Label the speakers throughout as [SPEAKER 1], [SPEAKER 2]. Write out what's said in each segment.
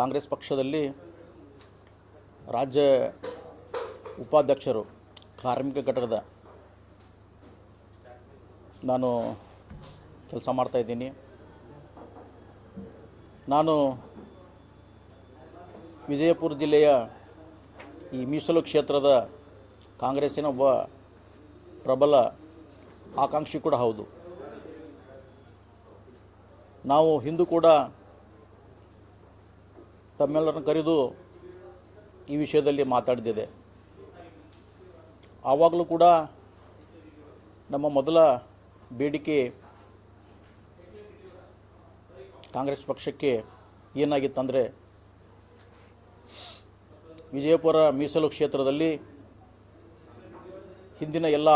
[SPEAKER 1] ಕಾಂಗ್ರೆಸ್ ಪಕ್ಷದಲ್ಲಿ ರಾಜ್ಯ ಉಪಾಧ್ಯಕ್ಷರು, ಕಾರ್ಮಿಕ ಘಟಕದ ನಾನು ಕೆಲಸ ಮಾಡ್ತಾಯಿದ್ದೀನಿ ನಾನು ವಿಜಯಪುರ ಜಿಲ್ಲೆಯ ಈ ಮೀಸಲು ಕ್ಷೇತ್ರದ ಕಾಂಗ್ರೆಸ್ಸಿನ ಒಬ್ಬ ಪ್ರಬಲ ಆಕಾಂಕ್ಷಿ ಕೂಡ ಹೌದು. ನಾವು ಹಿಂದೂ ಕೂಡ ತಮ್ಮೆಲ್ಲರನ್ನು ಕರೆದು ಈ ವಿಷಯದಲ್ಲಿ ಮಾತಾಡಿದ್ದಿದೆ ಆವಾಗಲೂ ಕೂಡ ನಮ್ಮ ಮೊದಲ ಬೇಡಿಕೆ ಕಾಂಗ್ರೆಸ್ ಪಕ್ಷಕ್ಕೆ ಏನಾಗಿತ್ತಂದರೆ ವಿಜಯಪುರ ಮೀಸಲು ಕ್ಷೇತ್ರದಲ್ಲಿ ಹಿಂದಿನ ಎಲ್ಲ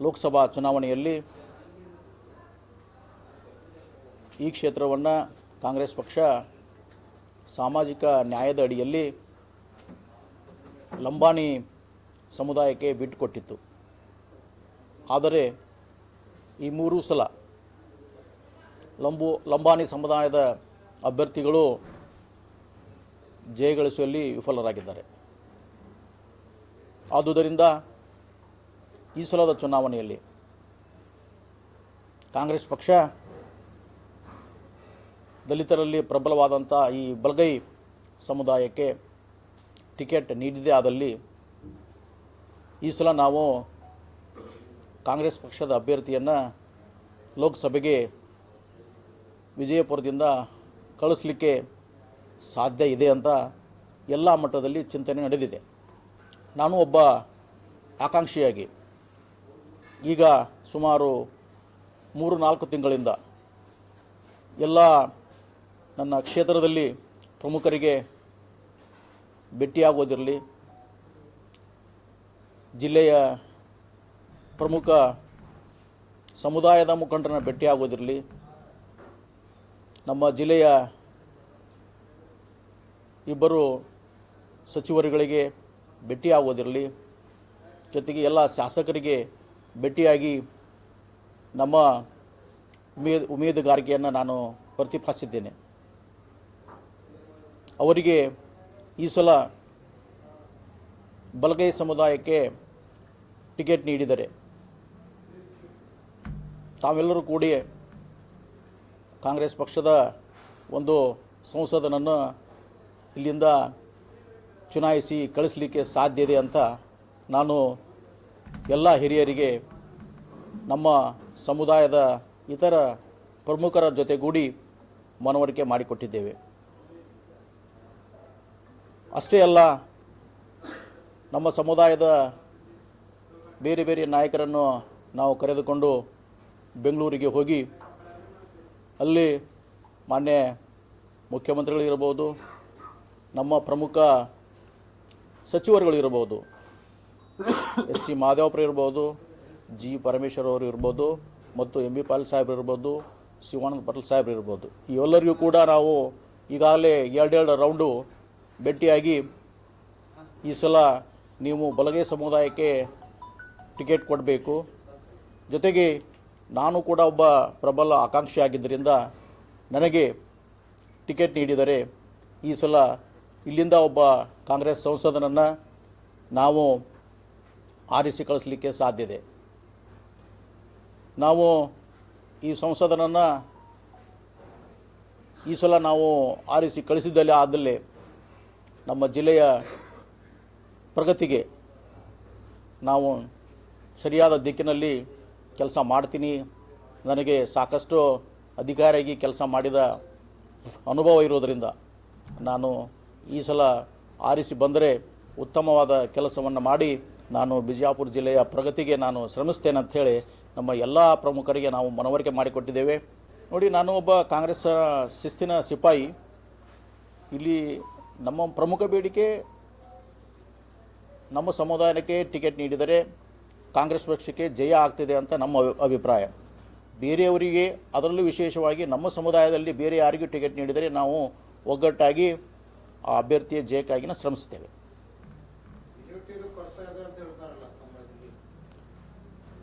[SPEAKER 1] ಲೋಕಸಭಾ ಚುನಾವಣೆಯಲ್ಲಿ ಈ ಕ್ಷೇತ್ರವನ್ನು ಕಾಂಗ್ರೆಸ್ ಪಕ್ಷ ಸಾಮಾಜಿಕ ನ್ಯಾಯದ ಅಡಿಯಲ್ಲಿ ಲಂಬಾಣಿ ಸಮುದಾಯಕ್ಕೆ ಬಿಟ್ಟುಕೊಟ್ಟಿತ್ತು ಆದರೆ ಈ ಮೂರು ಸಲ ಲಂಬು, ಲಂಬಾಣಿ ಸಮುದಾಯದ ಅಭ್ಯರ್ಥಿಗಳು ಜಯಗಳಿಸುವಲ್ಲಿ ವಿಫಲರಾಗಿದ್ದಾರೆ. ಆದುದರಿಂದ ಈ ಸಲದ ಚುನಾವಣೆಯಲ್ಲಿ ಕಾಂಗ್ರೆಸ್ ಪಕ್ಷ ದಲಿತರಲ್ಲಿ ಪ್ರಬಲವಾದಂಥ ಈ ಬಲಗೈ ಸಮುದಾಯಕ್ಕೆ ಟಿಕೆಟ್ ನೀಡಿದೆ ಆದಲ್ಲಿ ಈ ಸಲ ನಾವು ಕಾಂಗ್ರೆಸ್ ಪಕ್ಷದ ಅಭ್ಯರ್ಥಿಯನ್ನು ಲೋಕಸಭೆಗೆ ವಿಜಯಪುರದಿಂದ ಕಳಿಸ್ಲಿಕ್ಕೆ ಸಾಧ್ಯ ಇದೆ ಅಂತ ಎಲ್ಲ ಮಟ್ಟದಲ್ಲಿ ಚಿಂತನೆ ನಡೆದಿದೆ. ನಾನು ಒಬ್ಬ ಆಕಾಂಕ್ಷಿಯಾಗಿ ಈಗ ಸುಮಾರು ಮೂರು ನಾಲ್ಕು ತಿಂಗಳಿಂದ ಎಲ್ಲ ನನ್ನ ಕ್ಷೇತ್ರದಲ್ಲಿ ಪ್ರಮುಖರಿಗೆ ಭೇಟಿಯಾಗೋದಿರಲಿ ಜಿಲ್ಲೆಯ ಪ್ರಮುಖ ಸಮುದಾಯದ ಮುಖಂಡರನ್ನ ಭೇಟಿಯಾಗೋದಿರಲಿ ನಮ್ಮ ಜಿಲ್ಲೆಯ ಇಬ್ಬರು ಸಚಿವರುಗಳಿಗೆ ಭೇಟಿಯಾಗೋದಿರಲಿ ಜೊತೆಗೆ ಎಲ್ಲ ಶಾಸಕರಿಗೆ ಭೇಟಿಯಾಗಿ ನಮ್ಮ ಉಮೇದ್ ಉಮೇದುಗಾರಿಕೆಯನ್ನು ನಾನು ಪ್ರತಿಪಾದಿಸಿದ್ದೇನೆ. ಅವರಿಗೆ ಈ ಸಲ ಬಲಗೈ ಸಮುದಾಯಕ್ಕೆ ಟಿಕೆಟ್ ನೀಡಿದರೆ. ತಾವೆಲ್ಲರೂ ಕೂಡಿ ಕಾಂಗ್ರೆಸ್ ಪಕ್ಷದ ಒಂದು ಸಂಸದನನ್ನು ಇಲ್ಲಿಂದ ಚುನಾಯಿಸಿ ಕಳಿಸಲಿಕ್ಕೆ ಸಾಧ್ಯ ಇದೆ ಅಂತ ನಾನು ಎಲ್ಲ ಹಿರಿಯರಿಗೆ, ನಮ್ಮ ಸಮುದಾಯದ ಇತರ ಪ್ರಮುಖರ ಜೊತೆಗೂಡಿ ಮನವರಿಕೆ ಮಾಡಿಕೊಟ್ಟಿದ್ದೇವೆ. ಅಷ್ಟೇ ಅಲ್ಲ, ನಮ್ಮ ಸಮುದಾಯದ ಬೇರೆ ಬೇರೆ ನಾಯಕರನ್ನು ನಾವು ಕರೆದುಕೊಂಡು ಬೆಂಗಳೂರಿಗೆ ಹೋಗಿ, ಅಲ್ಲಿ ಮಾನ್ಯ ಮುಖ್ಯಮಂತ್ರಿಗಳಿರ್ಬೋದು ನಮ್ಮ ಪ್ರಮುಖ ಸಚಿವರುಗಳಿರ್ಬೋದು ಎಚ್ ಸಿ ಮಾದೇವಪ್ರ ಇರ್ಬೋದು ಜಿ ಪರಮೇಶ್ವರ್ ಅವರು ಇರ್ಬೋದು ಮತ್ತು ಎಂ ಬಿ ಪಾಲ್ ಸಾಹೇಬ್ರು ಇರ್ಬೋದು ಶಿವಾನಂದ ಪಟೇಲ್ ಸಾಹೇಬ್ರು ಇರ್ಬೋದು ಇವೆಲ್ಲರಿಗೂ ಕೂಡ ನಾವು ಈಗಾಗಲೇ ಎರಡೆರಡು ರೌಂಡು ಭೇಟಿಯಾಗಿ ಈ ಸಲ ನೀವು ಬಲಗೈ ಸಮುದಾಯಕ್ಕೆ ಟಿಕೆಟ್ ಕೊಡಬೇಕು. ಜೊತೆಗೆ ನಾನು ಕೂಡ ಒಬ್ಬ ಪ್ರಬಲ ಆಕಾಂಕ್ಷಿ ಆಗಿದ್ದರಿಂದ ನನಗೆ ಟಿಕೆಟ್ ನೀಡಿದರೆ ಈ ಸಲ ಇಲ್ಲಿಂದ ಒಬ್ಬ ಕಾಂಗ್ರೆಸ್ ಸಂಸದನನ್ನು ನಾವು ಆರಿಸಿ ಕಳಿಸಲಿಕ್ಕೆ ಸಾಧ್ಯತೆ ನಾವು ಈ ಸಂಸದನನ್ನು ಈ ಸಲ ನಾವು ಆರಿಸಿ ಕಳಿಸಿದಲ್ಲಿ ಆದಲ್ಲಿ ನಮ್ಮ ಜಿಲ್ಲೆಯ ಪ್ರಗತಿಗೆ ನಾವು ಸರಿಯಾದ ದಿಕ್ಕಿನಲ್ಲಿ ಕೆಲಸ ಮಾಡ್ತೀನಿ. ನನಗೆ ಸಾಕಷ್ಟು ಅಧಿಕಾರಿಯಾಗಿ ಕೆಲಸ ಮಾಡಿದ ಅನುಭವ ಇರೋದರಿಂದ ನಾನು ಈ ಸಲ ಆರಿಸಿ ಬಂದರೆ ಉತ್ತಮವಾದ ಕೆಲಸವನ್ನು ಮಾಡಿ ನಾನು ಬಿಜಾಪುರ ಜಿಲ್ಲೆಯ ಪ್ರಗತಿಗೆ ನಾನು ಶ್ರಮಿಸ್ತೇನೆ ಅಂಥೇಳಿ ನಮ್ಮ ಎಲ್ಲ ಪ್ರಮುಖರಿಗೆ ನಾವು ಮನವರಿಕೆ ಮಾಡಿಕೊಟ್ಟಿದ್ದೇವೆ. ನೋಡಿ, ನಾನು ಒಬ್ಬ ಕಾಂಗ್ರೆಸ್ ಶಿಸ್ತಿನ ಸಿಪಾಯಿ. ಇಲ್ಲಿ ನಮ್ಮ ಪ್ರಮುಖ ಬೇಡಿಕೆ ನಮ್ಮ ಸಮುದಾಯಕ್ಕೆ ಟಿಕೆಟ್ ನೀಡಿದರೆ ಕಾಂಗ್ರೆಸ್ ಪಕ್ಷಕ್ಕೆ ಜಯ ಆಗ್ತಿದೆ ಅಂತ ನಮ್ಮ ಅಭಿ- ಅಭಿಪ್ರಾಯ. ಬೇರೆಯವರಿಗೆ ಅದರಲ್ಲೂ ವಿಶೇಷವಾಗಿ ನಮ್ಮ ಸಮುದಾಯದಲ್ಲಿ ಬೇರೆ ಯಾರಿಗೂ ಟಿಕೆಟ್ ನೀಡಿದರೆ ನಾವು ಒಗ್ಗಟ್ಟಾಗಿ ಆ ಅಭ್ಯರ್ಥಿಯ ಜಯಕ್ಕಾಗಿನ ಶ್ರಮಿಸ್ತೇವೆ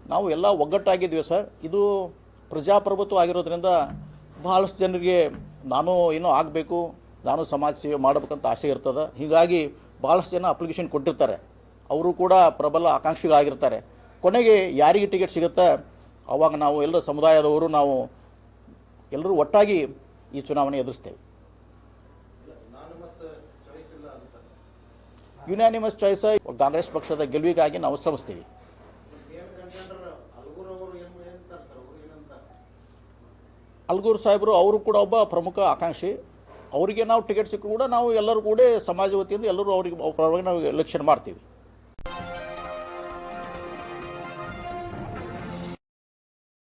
[SPEAKER 1] ನಾವು ಎಲ್ಲ ಒಗ್ಗಟ್ಟಾಗಿದ್ವಿ ಸರ್. ಇದು ಪ್ರಜಾಪ್ರಭುತ್ವ ಆಗಿರೋದ್ರಿಂದ ಭಾಳಷ್ಟು ಜನರಿಗೆ ನಾನು ಏನೋ ಆಗಬೇಕು ನಾನು ಸಮಾಜ ಸೇವೆ ಮಾಡಬೇಕಂತ ಆಸೆ ಇರ್ತದೆ. ಹೀಗಾಗಿ ಭಾಳಷ್ಟು ಜನ ಅಪ್ಲಿಕೇಶನ್ ಕೊಟ್ಟಿರ್ತಾರೆ. ಅವರು ಕೂಡ ಪ್ರಬಲ ಆಕಾಂಕ್ಷಿಗಳಾಗಿರ್ತಾರೆ. ಕೊನೆಗೆ ಯಾರಿಗೆ ಟಿಕೆಟ್ ಸಿಗುತ್ತೆ? ಅವಾಗ ನಾವು ಎಲ್ಲ ಸಮುದಾಯದವರು ನಾವು ಎಲ್ಲರೂ ಒಟ್ಟಾಗಿ ಈ ಚುನಾವಣೆ ಎದುರಿಸ್ತೇವೆ. ಯುನಾನಿಮಸ್ ಚಾಯ್ಸ್ ಕಾಂಗ್ರೆಸ್ ಪಕ್ಷದ ಗೆಲುವಿಗಾಗಿ ನಾವು ಶ್ರಮಿಸ್ತೀವಿ. ಅಲ್ಗೂರು ಸಾಹೇಬರು ಅವರು ಕೂಡ ಒಬ್ಬ ಪ್ರಮುಖ ಆಕಾಂಕ್ಷಿ. ಅವರಿಗೆ ನಾವು ಟಿಕೆಟ್ ಸಿಕ್ಕೂ ಕೂಡ ನಾವು ಎಲ್ಲರೂ ಕೂಡ ಸಮಾಜ ವತಿಯಿಂದ ಎಲ್ಲರೂ ಅವರಿಗೆ ಪರವಾಗಿ ನಾವು ಎಲೆಕ್ಷನ್ ಮಾಡ್ತೀವಿ.